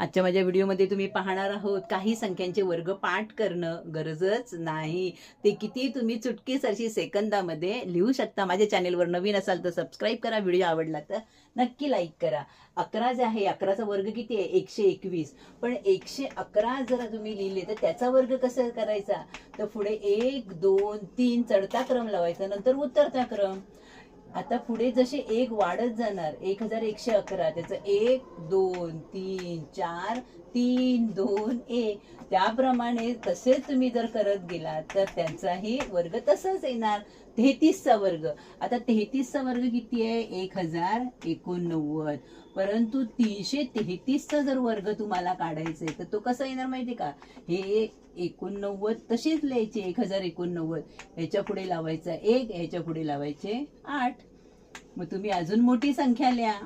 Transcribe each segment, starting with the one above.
आजच्या माझ्या व्हिडिओमध्ये तुम्ही पाहणार आहोत काही संख्यांचे वर्ग पाठ करणं गरजच नाही. ते किती तुम्ही चुटकीसरशी सेकंदामध्ये लिहू शकता. माझ्या चॅनेलवर नवीन असाल तर सबस्क्राईब करा. व्हिडिओ आवडला तर नक्की लाईक करा. अकरा जे आहे अकराचा वर्ग किती आहे? एकशे एकवीस. पण एकशे अकरा जर तुम्ही लिहिले तर त्याचा वर्ग कसा करायचा? तर पुढे एक दोन तीन चढता क्रम लावायचा. नंतर उतरता क्रम. आता पुढे जसे एक वाढत जाणार एक हजार एकशे अकरा त्याचं एक दोन तीन चार तीन दोन एक त्याप्रमाणे तसेच तुम्ही जर करत गेलात तर त्यांचाही वर्ग तसाच येणार तेहतीसचा वर्ग. आता तेहतीसचा वर्ग किती आहे? एक हजार एकोणनव्वद. परंतु तीनशे तेहतीसचा जर वर्ग तुम्हाला काढायचा आहे तर तो कसा येणार माहिती का? हे एकोणनव्वद तसेच लिहायचे एक हजार एकोणनव्वद. ह्याच्या पुढे लावायचा एक ह्याच्या पुढे लावायचे आठ. मग तुम्ही अजून मोठी संख्या लिहा.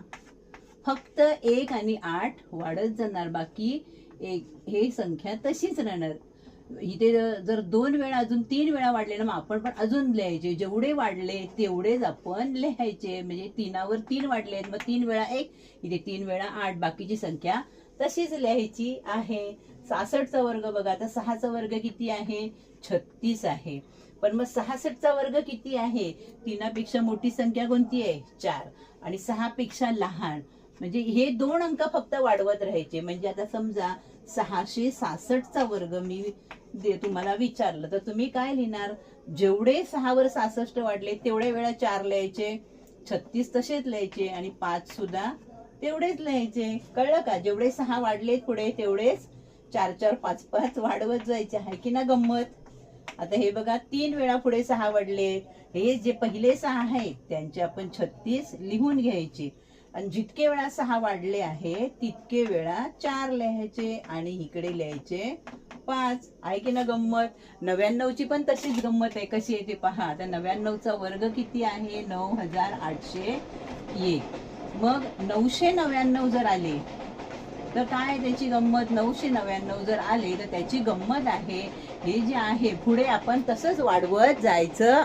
फक्त एक आणि आठ वाढत जाणार बाकी एक हे संख्या तशीच राहणार. इथे जर दोन वेळा अजून तीन वेळा वाढले ना मग आपण पण अजून लिहायचे. जेवढे वाढले तेवढेच आपण लिहायचे. म्हणजे तीनावर तीन वाढले मग तीन वेळा एक इथे तीन वेळा आठ बाकीची संख्या तशीच लिहायची आहे. सहासष्टचा वर्ग बघा आता सहाचा वर्ग किती आहे? छत्तीस आहे. पण मग सहासष्टचा वर्ग किती आहे? तीनापेक्षा मोठी संख्या कोणती आहे? चार. आणि सहा पेक्षा लहान. म्हणजे हे दोन अंक फक्त वाढवत राहायचे. म्हणजे आता समजा सहाशे सासष्टचा वर्ग मी दे- तुम्हाला विचारलं तर तुम्ही काय लिहिणार? जेवढे सहावर सहासष्ट वाढले तेवढे वेळा चार लिहायचे. छत्तीस तसेच लिहायचे. आणि पाच सुद्धा तेवढेच लिहायचे. कळलं का? जेवढे सहा वाढले पुढे तेवढेच चार चार पाच पाच वाढवत जायचे. आहे की ना गंमत? आता हे बघा तीन वेळा पुढे सहा वाढले. हे जे पहिले सहा आहेत त्यांचे आपण छत्तीस लिहून घ्यायचे. आणि जितके वेळा सहा वाढले आहे तितके वेळा चार लिहायचे आणि इकडे लिहायचे पाच. आहे की ना गंमत? नव्याण्णवची पण तशीच गंमत आहे. कशी आहे ते पहा. आता नव्याण्णवचा वर्ग किती आहे? नऊ हजार आठशे एक. मग नऊशे नव्याण्णव जर आले तर काय त्याची गंमत? नऊशे नव्याण्णव जर आले तर त्याची गंमत आहे हे जे आहे पुढे आपण तसंच वाढवत जायचं